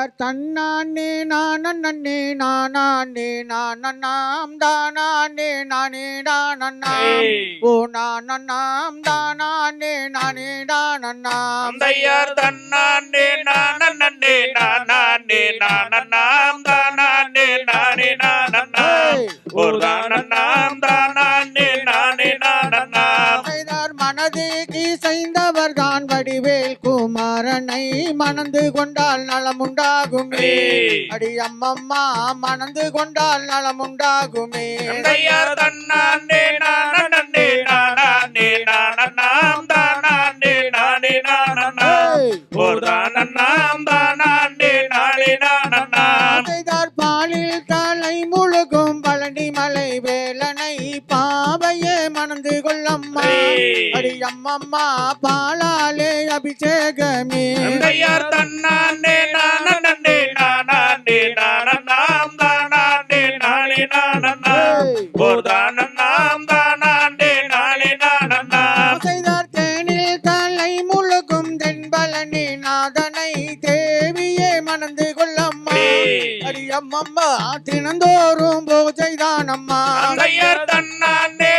செய்தார் தன்னானே நானே நானே நானாம் தானானே நானே ஏய். ஓ நானாம் தானானே நானே நானாம் அந்தையார் தன்னானே நானே நானே நானாம் குமாரனை மணந்து கொண்டால் நலமுண்டாகுமே. அடி அம்மம்மா மணந்து கொண்டால் நலமுண்டாகுமே அந்தையார் அடி அம்மம்மா பாலாலே அபிஷேகமே. அந்தையார் தன்னானே நானே நானே நானாம் தானே நானே நானாம் ஏய். ஒரு தானாம் தானே நானே நானாம் செய்தார் தேனில் தலை முழுகும் தென்பழனி நாதனை தேவியே மணந்து கொள்ளம்மா. ஏய். அடி அம்மம்மா தினந்தோறும் பூஜை தானம்மா. அந்தையார் தன்னானே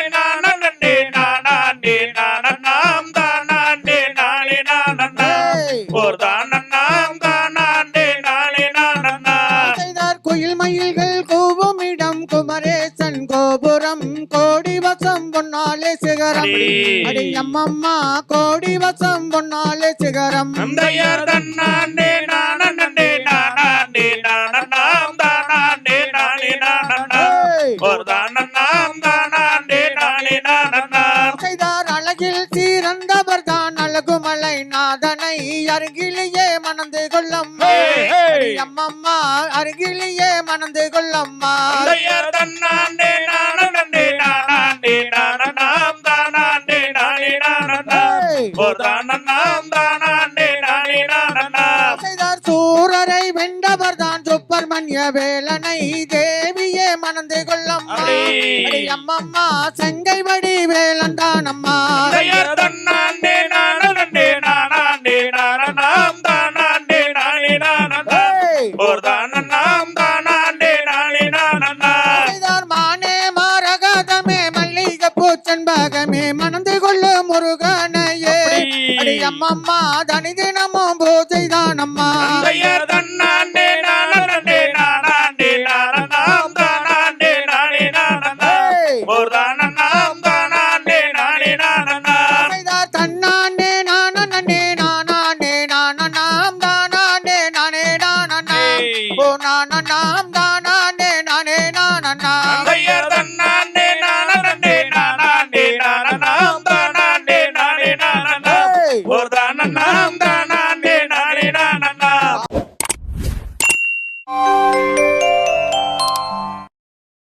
குயில் மயில்கள் கூவும் இடம் குமரேசன் கோபுரம். கோடி வசம் பொன்னாலே சிகரம். அடி. அம்மம்மா கோடி வசம் பொன்னாலே சிகரம். அந்தையார் நாதனை அருகிலேயே மணந்து கொள்ளம்மா அம்மம்மா அருகிலேயே மணந்து கொள்ளம்மா செய்தார் சூரரை வென்றவர் தான் சுப்பிரமணிய வேலனை தேவியே மணந்து கொள்ளம்மா அம்மம்மா செங்கை வடி வேலன் தான் அம்மா ஒரு தானாம் தானே நானே செய்தார் மானே மாரகாதமே மல்லிகை பூச்செண்பகமே மணந்து கொள்ளு முருகனையே. அடி அம்மம்மா தனி தினமும் பூஜை தான் நானே நானாம் தானே நானே